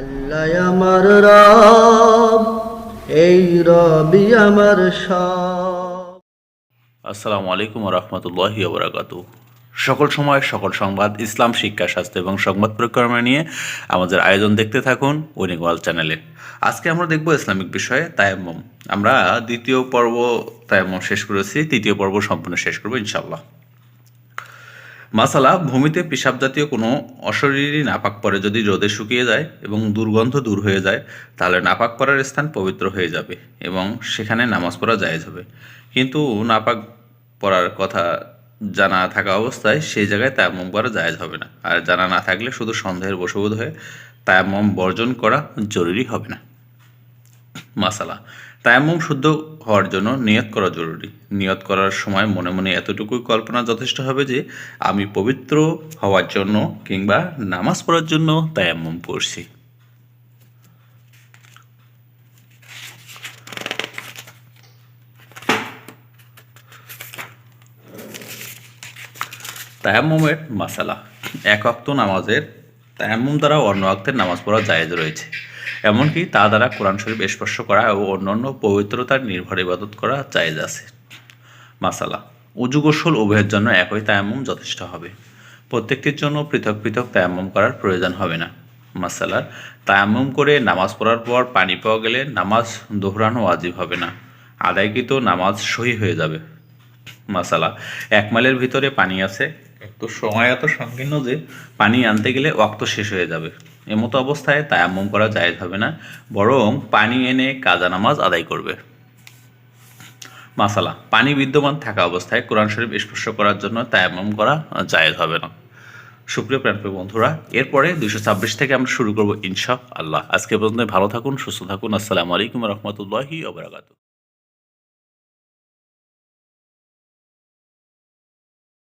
আল্লাহ আমার রব, এই রবি আমার আসসালামু আলাইকুম সকল সময় সকল সংবাদ, ইসলাম, শিক্ষা, স্বাস্থ্য এবং সংবাদ প্রকরণা নিয়ে আমাদের আয়োজন দেখতে থাকুন উইনিংওয়াল চ্যানেলে আজকে আমরা দেখব ইসলামিক বিষয়ে তায়াম্মম। আমরা দ্বিতীয় পর্ব তায়াম্মম শেষ করেছি, তৃতীয় পর্ব সম্পূর্ণ শেষ করব ইনশাল্লাহ মাসালা ভূমিতে পেশাব জাতীয় কোনো অশরীরী নাপাক পরে যদি রোদে শুকিয়ে যায় এবং দুর্গন্ধ দূর হয়ে যায়, তাহলে নাপাক পরার স্থান পবিত্র হয়ে যাবে এবং সেখানে নামাজ পড়া জায়েজ হবে। কিন্তু নাপাক পড়ার কথা জানা থাকা অবস্থায় সেই জায়গায় তায়াম্মম করা জায়েজ হবে না। আর জানা না থাকলে শুধু সন্দেহের বশবোধ হয়ে তায়াম্মম বর্জন করা জরুরি হবে না। মাসালা তায়াম্মুম শুদ্ধ হওয়ার জন্য নিয়ত করা জরুরি। নিয়ত করার সময় মনে মনে এতটুকুই কল্পনা যথেষ্ট হবে যে, আমি পবিত্র হওয়ার জন্য কিংবা নামাজ পড়ার জন্য তায়াম্মুম পড়ছি। তায়াম্মুমের মাসালা এক অক্ত নামাজের তায়াম্মুম দ্বারা অন্য অক্তের নামাজ পড়া জায়েজ রয়েছে। এমনকি তা দ্বারা কোরআন শরীফ স্পর্শ করা ও অন্যান্য পবিত্রতার নির্ভর ইবাদত করা জায়েজ আছে। মাসালা, উজু গোসল উভয়ের জন্য একই তায়াম্মুম যথেষ্ট হবে। প্রত্যেকটির জন্য পৃথক পৃথক তায়াম্মুম করার প্রয়োজন হবে না। মাসালার তায়াম্মুম করে নামাজ পড়ার পর পানি পাওয়া গেলে নামাজ দোহরানো ওয়াজিব হবে না। আদায়কৃত নামাজ সহি হয়ে যাবে। মাসালা, এক মাইলের ভিতরে পানি আছে তো সময় এত সংকীর্ণ যে পানি আনতে গেলে ওয়াক্ত শেষ হয়ে যাবে। এমতো অবস্থায় তায়াম্মুম করা জায়েজ হবে না, বরং পানি এনে কাজা নামাজ আদায় করবে। মাসালা, পানি বিদ্যমান থাকা অবস্থায় কোরআন শরীফ স্পর্শ করার জন্য তায়াম্মুম করা জায়েজ হবে না। সুপ্রিয় প্রাণপ্রিয় বন্ধুরা, এরপরে দুশো ছাব্বিশ থেকে আমরা শুরু করব ইনশা আল্লাহ আজকে পর্যন্ত ভালো থাকুন, সুস্থ থাকুন, আসসালামু আলাইকুম রহমতুল্লাহি ওবরাকাতু